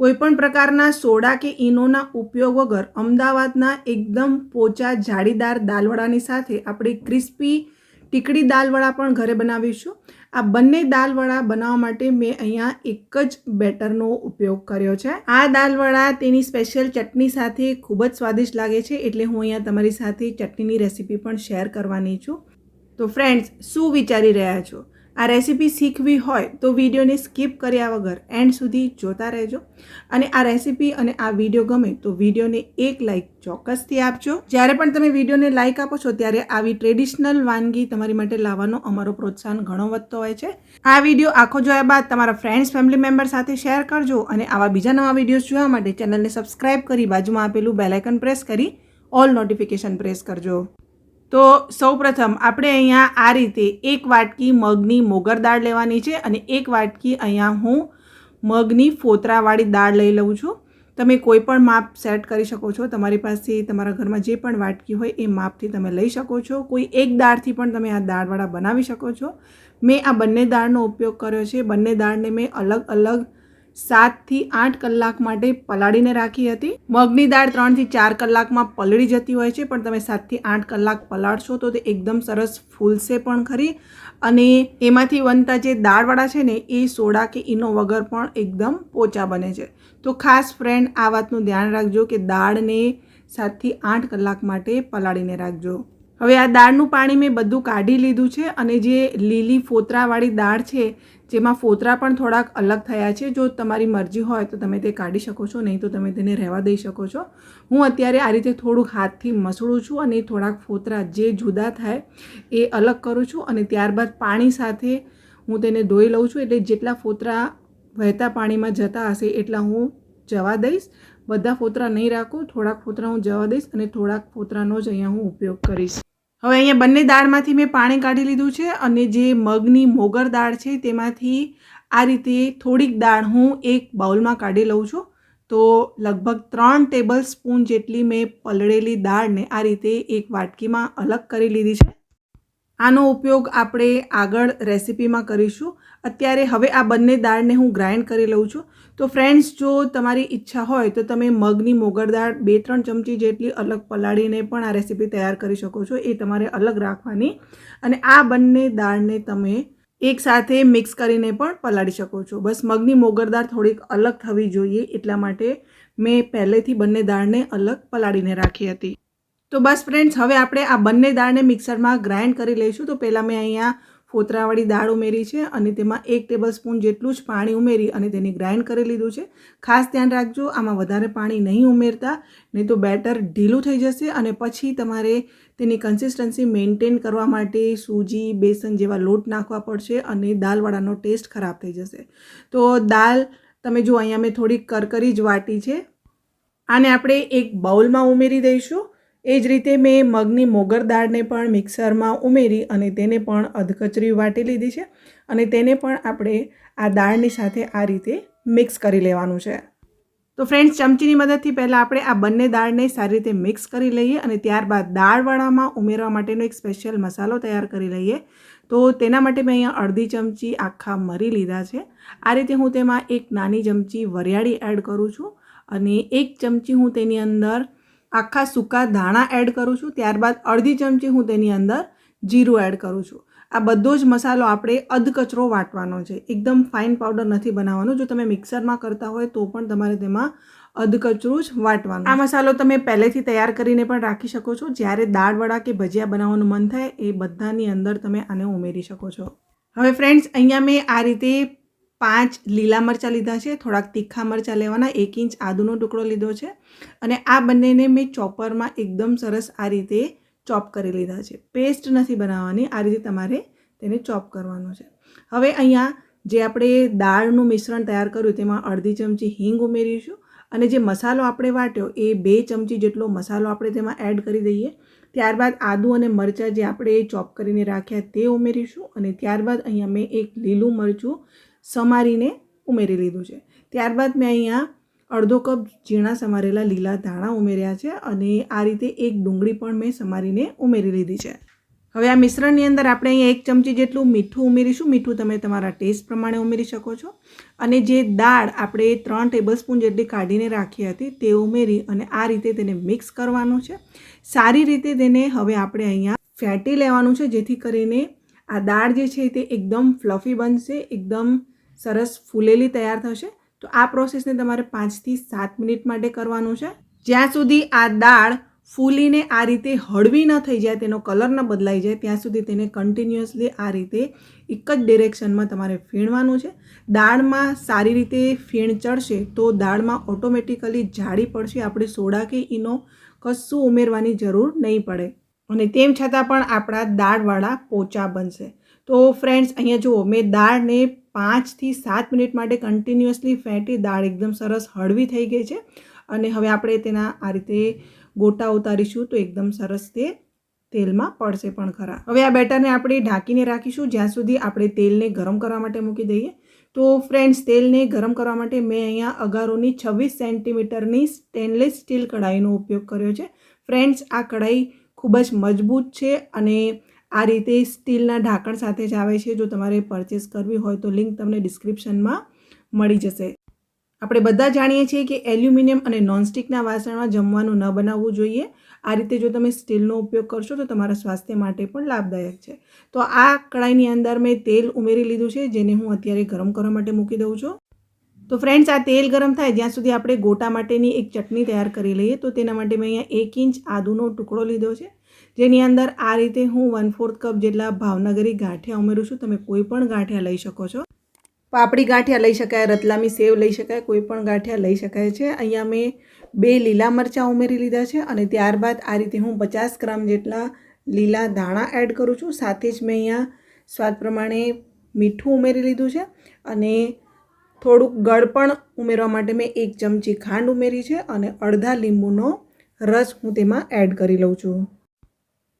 કોઈપણ પ્રકારના સોડા કે ઈનોના ઉપયોગ વગર અમદાવાદના એકદમ પોચા જાળીદાર દાલવડાની સાથે આપણે ક્રિસ્પી ટીકડી દાલવડા પણ ઘરે બનાવીશું. આ બંને દાલવડા બનાવવા માટે મેં અહીંયા એક જ બેટરનો ઉપયોગ કર્યો છે. આ દાલવડા તેની સ્પેશિયલ ચટણી સાથે ખૂબ જ સ્વાદિષ્ટ લાગે છે, એટલે હું અહીંયા તમારી સાથે ચટણીની રેસીપી પણ શેર કરવાની છું. તો ફ્રેન્ડ્સ, શું વિચારી રહ્યા છો? આ રેસીપી શીખવી હોય તો વિડીયોને સ્કીપ કર્યા વગર એન્ડ સુધી જોતા રહેજો. અને આ રેસીપી અને આ વીડિયો ગમે તો વિડીયોને એક લાઇક ચોક્કસથી આપજો. જ્યારે પણ તમે વિડીયોને લાઇક આપો છો, ત્યારે આવી ટ્રેડિશનલ વાનગી તમારી માટે લાવવાનો અમારો પ્રોત્સાહન ઘણો વધતો હોય છે. આ વીડિયો આખો જોયા બાદ તમારા ફ્રેન્ડ્સ ફેમિલી મેમ્બર સાથે શેર કરજો અને આવા બીજા નવા વિડીયોઝ જોવા માટે ચેનલને સબસ્ક્રાઇબ કરી બાજુમાં આપેલું બેલાઇકન પ્રેસ કરી ઓલ નોટિફિકેશન પ્રેસ કરજો. તો સૌપ્રથમ આપણે અહીંયા આ રીતે એક વાટકી મગની મોગર દાળ લેવાની છે અને એક વાટકી અહીંયા હું મગની ફોતરાવાળી દાળ લઈ લઉં છું. તમે કોઈ પણ માપ સેટ કરી શકો છો. તમારી પાસે તમારા ઘરમાં જે પણ વાટકી હોય એ માપથી તમે લઈ શકો છો. કોઈ એક દાળથી પણ તમે આ દાળવાળા બનાવી શકો છો. મેં આ બંને દાળનો ઉપયોગ કર્યો છે. બંને દાળને મેં અલગ અલગ સાતથી આઠ કલાક માટે પલાળીને રાખી હતી. મગની દાળ ત્રણથી ચાર કલાકમાં પલળી જતી હોય છે, પણ તમે સાતથી આઠ કલાક પલાળશો તો તે એકદમ સરસ ફૂલશે પણ ખરી. અને એમાંથી બનતા જે દાળવાળા છે ને, એ સોડા કે ઈનો વગર પણ એકદમ પોચા બને છે. તો ખાસ ફ્રેન્ડ આ વાતનું ધ્યાન રાખજો કે દાળને સાતથી આઠ કલાક માટે પલાળીને રાખજો. હવે આ દાળનું પાણી મેં બધું કાઢી લીધું છે અને જે લીલી ફોતરાવાળી દાળ છે, જેમાં ફોતરા પણ થોડાક અલગ થયા છે, જો તમારી મરજી હોય તો તમે તે કાઢી શકો છો, નહીં તો તમે તેને રહેવા દઈ શકો છો. હું અત્યારે આ રીતે થોડુંક હાથથી મસળું છું અને થોડાક ફોતરા જે જુદા થાય એ અલગ કરું છું અને ત્યારબાદ પાણી સાથે હું તેને ધોઈ લઉં છું, એટલે જેટલા ફોતરા વહેતા પાણીમાં જતા હશે એટલા હું જવા દઈશ. બધા ફોતરા નહીં રાખું, થોડાક ફોતરા હું જવા દઈશ અને થોડાક ફોતરાનો જ અહીંયા હું ઉપયોગ કરીશ. હવે અહીંયા બંને દાળમાંથી મેં પાણી કાઢી લીધું છે અને જે મગની મોગર દાળ છે તેમાંથી આ રીતે થોડીક દાળ હું એક બાઉલમાં કાઢી લઉં છું. તો લગભગ ત્રણ ટેબલ સ્પૂન જેટલી મેં પલળેલી દાળને આ રીતે એક વાટકીમાં અલગ કરી લીધી છે. આનો ઉપયોગ આપણે આગળ રેસીપીમાં કરીશું. અત્યારે હવે આ બંને દાળને હું ગ્રાઇન્ડ કરી લઉં છું. તો ફ્રેન્ડ્સ, જો તમારી ઈચ્છા હોય તો તમે મગની મોગર દાળ બે ત્રણ ચમચી જેટલી અલગ પલાળીને પણ આ રેસીપી તૈયાર કરી શકો છો. એ તમારે અલગ રાખવાની. અને આ બંને દાળને તમે એકસાથે મિક્સ કરીને પણ પલાળી શકો છો. બસ મગની મોગર દાળ થોડીક અલગ થવી જોઈએ એટલા માટે મેં પહેલેથી બંને દાળને અલગ પલાળીને રાખી હતી. તો બસ ફ્રેન્ડ્સ હવે આપણે આ બંને દાળને મિક્સરમાં ગ્રાઇન્ડ કરી લઈશું. તો પહેલાં મેં અહીંયા ફોતરાવાળી દાળ ઉમેરી છે અને તેમાં એક ટેબલ સ્પૂન જેટલું જ પાણી ઉમેરી અને તેને ગ્રાઇન્ડ કરી લીધું છે. ખાસ ધ્યાન રાખજો, આમાં વધારે પાણી નહીં ઉમેરતા, નહીં તો બેટર ઢીલું થઈ જશે અને પછી તમારે તેની કન્સિસ્ટન્સી મેન્ટેન કરવા માટે સૂજી, બેસન જેવા લોટ નાખવા પડશે અને દાલવાળાનો ટેસ્ટ ખરાબ થઈ જશે. તો દાલ તમે જો અહીંયા મેં થોડીક કરકરી જ વાટી છે. આને આપણે એક બાઉલમાં ઉમેરી દઈશું. એ જ રીતે મેં મગની મોગર દાળને પણ મિક્સરમાં ઉમેરી અને તેને પણ અધકચરી વાટી લીધી છે અને તેને પણ આપણે આ દાળની સાથે આ રીતે મિક્સ કરી લેવાનું છે. તો ફ્રેન્ડ્સ, ચમચીની મદદથી પહેલાં આપણે આ બંને દાળને સારી રીતે મિક્સ કરી લઈએ અને ત્યારબાદ દાળવાળામાં ઉમેરવા માટેનો એક સ્પેશિયલ મસાલો તૈયાર કરી લઈએ. તો તેના માટે મેં અહીંયા અડધી ચમચી આખા મરી લીધા છે. આ રીતે હું તેમાં એક નાની ચમચી વરિયાળી એડ કરું છું અને એક ચમચી હું તેની અંદર આખા સૂકા ધાણા એડ કરું છું. ત્યારબાદ અડધી ચમચી હું તેની અંદર જીરું એડ કરું છું. આ બધો જ મસાલો આપણે અધકચરો વાટવાનો છે. એકદમ ફાઇન પાવડર નથી બનાવવાનો. જો તમે મિક્સરમાં કરતા હોય તો પણ તમારે તેમાં અધકચરું જ વાટવાનું. આ મસાલો તમે પહેલેથી તૈયાર કરીને પણ રાખી શકો છો. જ્યારે દાળવડા કે ભજીયા બનાવવાનું મન થાય એ બધાની અંદર તમે આને ઉમેરી શકો છો. હવે ફ્રેન્ડ્સ અહીંયા મેં આ રીતે પાંચ લીલા મરચાં લીધા છે, થોડાક તીખા મરચાં લેવાના, એક ઇંચ આદુનો ટુકડો લીધો છે અને આ બંનેને મેં ચોપરમાં એકદમ સરસ આ રીતે ચોપ કરી લીધા છે. પેસ્ટ નથી બનાવવાની, આ રીતે તમારે તેને ચોપ કરવાનું છે. હવે અહીંયા જે આપણે દાળનું મિશ્રણ તૈયાર કર્યું, તેમાં અડધી ચમચી હિંગ ઉમેરીશું અને જે મસાલો આપણે વાટ્યો, એ બે ચમચી જેટલો મસાલો આપણે તેમાં એડ કરી દઈએ. ત્યારબાદ આદુ અને મરચાં જે આપણે ચોપ કરીને રાખ્યા, તે ઉમેરીશું અને ત્યારબાદ અહીંયા મેં એક લીલું મરચું સમારીને ઉમેરી લીધું છે. ત્યારબાદ મેં અહીંયા અડધો કપ ઝીણા સમારેલા લીલા ધાણા ઉમેર્યા છે અને આ રીતે એક ડુંગળી પણ મેં સમારીને ઉમેરી લીધી છે. હવે આ મિશ્રણની અંદર આપણે અહીંયા એક ચમચી જેટલું મીઠું ઉમેરીશું. મીઠું તમે તમારા ટેસ્ટ પ્રમાણે ઉમેરી શકો છો. અને જે દાળ આપણે ત્રણ ટેબલસ્પૂન જેટલી કાઢીને રાખી હતી તે ઉમેરી અને આ રીતે તેને મિક્સ કરવાનું છે. સારી રીતે તેને હવે આપણે અહીંયા ફેટી લેવાનું છે જેથી કરીને આ દાળ જે છે તે એકદમ ફ્લફી બનશે, એકદમ સરસ ફૂલેલી તૈયાર થશે. તો આ પ્રોસેસને તમારે પાંચથી સાત મિનિટ માટે કરવાનું છે. જ્યાં સુધી આ દાળ ફૂલીને આ રીતે હળવી ન થઈ જાય, તેનો કલર ન બદલાઈ જાય, ત્યાં સુધી તેને કન્ટિન્યુઅસલી આ રીતે એક જ ડિરેક્શનમાં તમારે ફીણવાનું છે. દાળમાં સારી રીતે ફીણ ચડશે તો દાળમાં ઓટોમેટિકલી જાડી પડશે. આપણે સોડા કે ઈનો કશું ઉમેરવાની જરૂર નહીં પડે. અને તેમ છતાં પણ આપણા દાળવાળા પોચા બનશે. તો ફ્રેન્ડ્સ અહીંયા જુઓ, મેં દાળને પાંચથી સાત મિનિટ માટે કન્ટિન્યુઅસલી ફેંટી દાળ એકદમ સરસ હળવી થઈ ગઈ છે. અને હવે આપણે તેના આ રીતે ગોટા ઉતારીશું તો એકદમ સરસ તે તેલમાં પડશે પણ ખરા. હવે આ બેટરને આપણે ઢાંકીને રાખીશું, જ્યાં સુધી આપણે તેલને ગરમ કરવા માટે મૂકી દઈએ. તો ફ્રેન્ડ્સ તેલને ગરમ કરવા માટે મેં અહીંયા અગારોની છવ્વીસ સેન્ટીમીટરની સ્ટેનલેસ સ્ટીલ કઢાઈનો ઉપયોગ કર્યો છે. ફ્રેન્ડ્સ આ કઢાઈ ખૂબ જ મજબૂત છે અને આ રીતે સ્ટીલના ઢાંકણ સાથે જ આવે છે. જો તમારે પરચેસ કરવી હોય તો લિંક તમને ડિસ્ક્રિપ્શનમાં મળી જશે. આપણે બધા જાણીએ છીએ કે એલ્યુમિનિયમ અને નોનસ્ટિકના વાસણમાં જમવાનું ન બનાવવું જોઈએ. આ રીતે જો તમે સ્ટીલનો ઉપયોગ કરશો તો તમારા સ્વાસ્થ્ય માટે પણ લાભદાયક છે. તો આ કડાઈની અંદર મેં તેલ ઉમેરી લીધું છે, જેને હું અત્યારે ગરમ કરવા માટે મૂકી દઉં છું. તો ફ્રેન્ડ્સ આ તેલ ગરમ થાય જ્યાં સુધી આપણે ગોટા માટેની એક ચટણી તૈયાર કરી લઈએ, તો તેના માટે મેં અહીંયા એક ઇંચ આદુનો ટુકડો લીધો છે. જેની અંદર આ રીતે હું વન ફોર્થ કપ જેટલા ભાવનગરી ગાંઠિયા ઉમેરું છું. તમે કોઈ પણ ગાંઠિયા લઈ શકો છો. પાપડી ગાંઠિયા લઈ શકાય, રતલામી સેવ લઈ શકાય, કોઈ પણ ગાંઠિયા લઈ શકાય છે. અહીંયા મેં બે લીલા મરચાં ઉમેરી લીધા છે અને ત્યારબાદ આ રીતે હું પચાસ ગ્રામ જેટલા લીલા દાણા એડ કરું છું. સાથે જ મેં અહીંયા સ્વાદ પ્રમાણે મીઠું ઉમેરી લીધું છે અને થોડુંક ગળપણ ઉમેરવા માટે મેં એક ચમચી ખાંડ ઉમેરી છે અને અડધા લીંબુનો રસ હું તેમાં એડ કરી લઉં છું.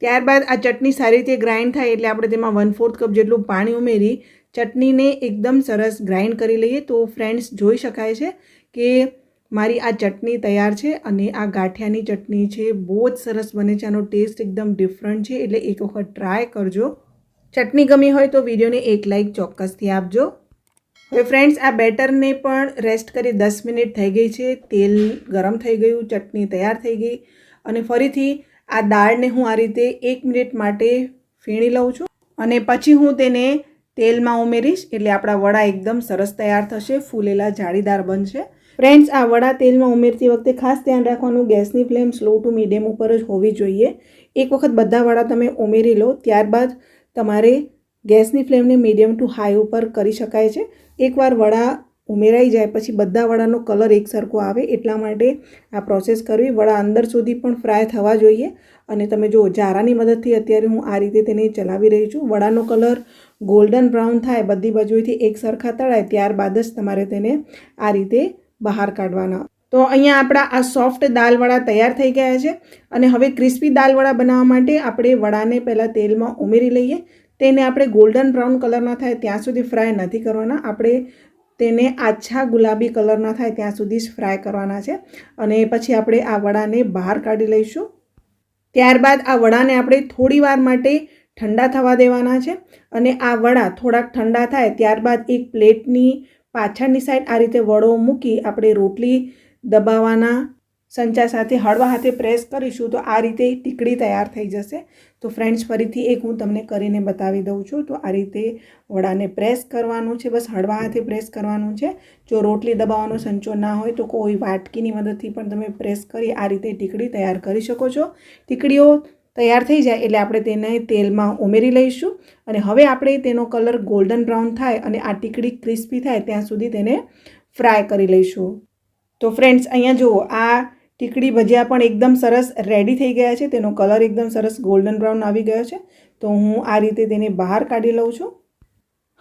ત્યારબાદ આ ચટણી સારી રીતે ગ્રાઇન્ડ થાય એટલે આપણે તેમાં વન ફોર્થ કપ જેટલું પાણી ઉમેરી ચટણીને એકદમ સરસ ગ્રાઇન્ડ કરી લઈએ તો ફ્રેન્ડ્સ જોઈ શકાય છે કે મારી આ ચટણી તૈયાર છે અને આ ગાંઠિયાની ચટણી છે, બહુ જ સરસ બને છે, આનો ટેસ્ટ એકદમ ડિફરન્ટ છે એટલે એક વખત ટ્રાય કરજો. ચટણી ગમી હોય તો વિડીયોને એક લાઇક ચોક્કસથી આપજો. હવે ફ્રેન્ડ્સ આ બેટરને પણ રેસ્ટ કરી દસ મિનિટ થઈ ગઈ છે. તેલ ગરમ થઈ ગયું, ચટણી તૈયાર થઈ ગઈ અને ફરીથી આ દાળને હું આ રીતે એક મિનિટ માટે ફીણી લઉં છું અને પછી હું તેને તેલમાં ઉમેરીશ એટલે આપણા વડા એકદમ સરસ તૈયાર થશે, ફૂલેલા જાળીદાર બનશે. ફ્રેન્ડ્સ આ વડા તેલમાં ઉમેરતી વખતે ખાસ ધ્યાન રાખવાનું, ગેસની ફ્લેમ સ્લો ટુ મીડિયમ ઉપર જ હોવી જોઈએ. એક વખત બધા વડા તમે ઉમેરી લો, ત્યારબાદ તમારે ગેસની ફ્લેમને મીડિયમ ટુ હાઈ ઉપર કરી શકાય છે. એકવાર વડા ઉમેરાઈ જાય પછી બધા વડાનો કલર એક સરખો આવે એટલા માટે આ પ્રોસેસ કરવી. વડા અંદર સુધી પણ ફ્રાય થવા જોઈએ અને તમે જો જારાની મદદથી અત્યારે હું આ રીતે તેને ચલાવી રહી છું. વડાનો કલર ગોલ્ડન બ્રાઉન થાય, બધી બાજુએથી એક સરખા તળાય, ત્યારબાદ જ તમારે તેને આ રીતે બહાર કાઢવાના. તો અહીંયા આપણા આ સોફ્ટ દાલવડા તૈયાર થઈ ગયા છે અને હવે ક્રિસ્પી દાલવડા બનાવવા માટે આપણે વડાને પહેલાં તેલમાં ઉમેરી લઈએ. તેને આપણે ગોલ્ડન બ્રાઉન કલરના થાય ત્યાં સુધી ફ્રાય નથી કરવાના. આપણે તેને આછા ગુલાબી કલરના થાય ત્યાં સુધી જ ફ્રાય કરવાના છે. અને પછી આપણે આ વડાને બહાર કાઢી લઈશું. ત્યારબાદ આ વડાને આપણે થોડી વાર માટે ઠંડા થવા દેવાના છે. અને આ વડા થોડાક ઠંડા થાય ત્યારબાદ એક પ્લેટની પાછળની સાઈડ આ રીતે વડો મૂકી આપણે રોટલી દબાવવાના સંચા સાથે હળવા હાથે પ્રેસ કરીશું તો આ રીતે ટીકડી તૈયાર થઈ જશે. તો ફ્રેન્ડ્સ ફરીથી એક હું તમને કરીને બતાવી દઉં છું. તો આ રીતે વડાને પ્રેસ કરવાનું છે. બસ હળવા હાથે પ્રેસ કરવાનું છે. જો રોટલી દબાવવાનો સંચો ના હોય તો કોઈ વાટકીની મદદથી પણ તમે પ્રેસ કરી આ રીતે ટીકડી તૈયાર કરી શકો છો. ટીકડીઓ તૈયાર થઈ જાય એટલે આપણે તેને તેલમાં ઉમેરી લઈશું. અને હવે આપણે તેનો કલર ગોલ્ડન બ્રાઉન થાય અને આ ટીકડી ક્રિસ્પી થાય, ત્યાં સુધી તેને ફ્રાય કરી લઈશું. તો ફ્રેન્ડ્સ અહીંયા જુઓ, આ ટીકડી ભજીયા પણ એકદમ સરસ રેડી થઈ ગયા છે. તેનો કલર એકદમ સરસ ગોલ્ડન બ્રાઉન આવી ગયો છે. તો હું આ રીતે તેને બહાર કાઢી લઉં છું.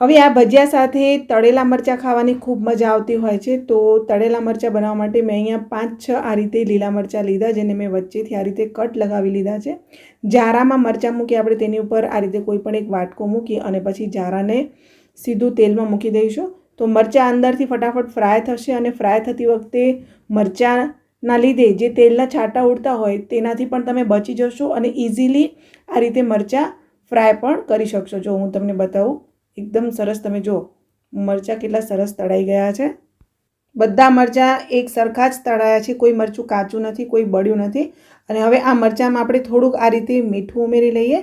હવે આ ભજીયા સાથે તળેલા મરચાં ખાવાની ખૂબ મજા આવતી હોય છે. તો તળેલા મરચાં બનાવવા માટે મેં અહીંયા પાંચ છ આ રીતે લીલા મરચાં લીધા, જેને મેં વચ્ચેથી આ રીતે કટ લગાવી લીધા છે. જારામાં મરચાં મૂકી આપણે તેની ઉપર આ રીતે કોઈ પણ એક વાટકો મૂકી અને પછી જારાને સીધું તેલમાં મૂકી દઈશું. તો મરચાં અંદરથી ફટાફટ ફ્રાય થશે અને ફ્રાય થતી વખતે મરચાંના લીધે જે તેલના છાંટા ઉડતા હોય તેનાથી પણ તમે બચી જશો અને ઇઝીલી આ રીતે મરચાં ફ્રાય પણ કરી શકશો. જો હું તમને બતાવું, એકદમ સરસ તમે જો, મરચાં કેટલા સરસ તળાઈ ગયા છે. બધા મરચાં એક સરખા જ તળાયા છે, કોઈ મરચું કાચું નથી, કોઈ બળ્યું નથી. અને હવે આ મરચાંમાં આપણે થોડુંક આ રીતે મીઠું ઉમેરી લઈએ.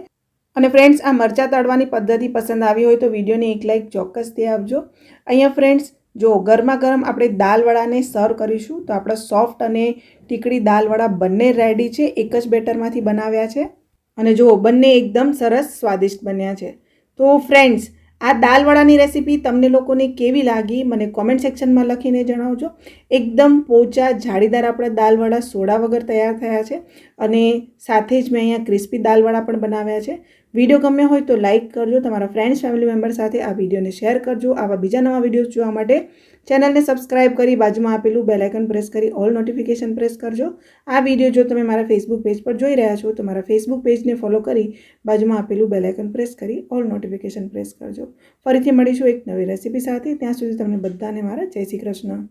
અને ફ્રેન્ડ્સ આ મરચાં તળવાની પદ્ધતિ પસંદ આવી હોય તો વિડીયોને એક લાઈક ચોક્કસથી આપજો. અહીંયા ફ્રેન્ડ્સ જો ગરમા ગરમ આપણે દાલવડાને સર્વ કરીશું, તો આપણા સોફ્ટ અને ટીકડી દાલવડા બંને રેડી છે. એક જ બેટરમાંથી બનાવ્યા છે. અને જો બંને એકદમ સરસ સ્વાદિષ્ટ બન્યા છે. તો ફ્રેન્ડ્સ આ દાલવડાની રેસીપી તમને લોકોને કેવી લાગી? મને કોમેન્ટ સેક્શનમાં લખીને જણાવજો. એકદમ પોચા, જાળીદાર આપણા દાલવડા સોડા વગર તૈયાર થયા છે. અને સાથે જ મેં અહીંયા ક્રિસ્પી દાલવડા પણ બનાવ્યા છે. વીડિયો ગમ્યો હોય તો લાઇક કરજો, તમારા ફ્રેન્ડ્સ ફેમિલી મેમ્બર સાથે આ વિડીયોને શેર કરજો. આવા બીજા નવા વિડીયોઝ જોવા માટે ચેનલને સબસ્ક્રાઇબ કરી બાજુમાં આપેલું બેલાઇકન પ્રેસ કરી ઓલ નોટિફિકેશન પ્રેસ કરજો. આ વીડિયો જો તમે મારા ફેસબુક પેજ પર જોઈ રહ્યા છો, તો મારા ફેસબુક પેજને ફોલો કરી બાજુમાં આપેલું બેલાઇકન પ્રેસ કરી ઓલ નોટિફિકેશન પ્રેસ કરજો. ફરીથી મળીશું એક નવી રેસીપી સાથે. ત્યાં સુધી તમને બધાને મારા જય શ્રી કૃષ્ણ.